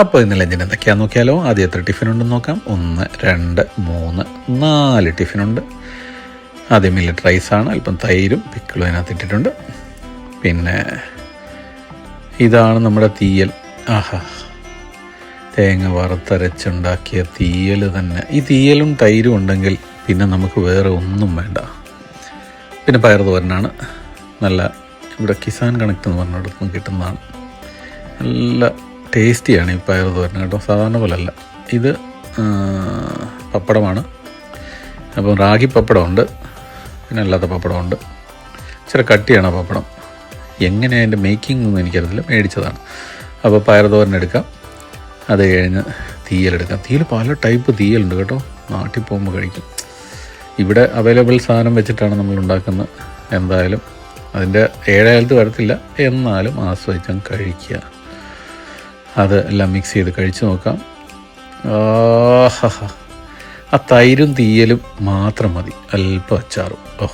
അപ്പോൾ ഇന്ന് ലഞ്ചിന് എന്തൊക്കെയാണെന്ന് നോക്കിയാലോ? ആദ്യം എത്ര ടിഫിനുണ്ടെന്ന് നോക്കാം. ഒന്ന് രണ്ട് മൂന്ന് നാല് ടിഫിനുണ്ട് ആദ്യം മില്ലറ്റ് റൈസാണ് അല്പം തൈരും പിക്കിളും അതിനകത്ത് ഇട്ടിട്ടുണ്ട്. പിന്നെ ഇതാണ് നമ്മുടെ തീയൽ. ആഹാ. തേങ്ങ വറുത്തരച്ചുണ്ടാക്കിയ തീയൽ തന്നെ. ഈ തീയലും തൈരും ഉണ്ടെങ്കിൽ പിന്നെ നമുക്ക് വേറെ ഒന്നും വേണ്ട. പിന്നെ പയർ തോരനാണ്. നല്ല ഇവിടെ കിസാൻ കണക്ട് എന്ന് പറഞ്ഞിടത്തുനിന്ന് കിട്ടുന്നതാണ്. നല്ല ടേസ്റ്റിയാണ് ഈ പയർ തോരൻ കേട്ടോ. സാധാരണ പോലല്ല. ഇത് പപ്പടമാണ്. അപ്പം റാഗി പപ്പടമുണ്ട്. പിന്നെ അല്ലാത്ത പപ്പടമുണ്ട്. ഇച്ചിരി കട്ടിയാണ് പപ്പടം. എങ്ങനെയാണ് അതിന്റെ മേക്കിംഗ് ഒന്നും എനിക്കറിയില്ല മേടിച്ചതാണ്. അപ്പോൾ പയർ തോരൻ എടുക്കാം. അത് കഴിഞ്ഞ് തീയലെടുക്കാം തീയൽ പല ടൈപ്പ് തീയലുണ്ട് കേട്ടോ. നാട്ടിൽ പോകുമ്പോൾ കഴിക്കും. ഇവിടെ അവൈലബിൾ സാധനം വെച്ചിട്ടാണ് നമ്മൾ ഉണ്ടാക്കുന്നത്. എന്തായാലും അതിന്റെ ഏഴായാലത്ത് വരത്തില്ല. എന്നാലും ആസ്വദിച്ചാൽ കഴിക്കുക. അത് എല്ലാം മിക്സ് ചെയ്ത് കഴിച്ച് നോക്കാം. ആ തൈരും തീയലും മാത്രം മതി. അല്പം അച്ചാറും. ഓ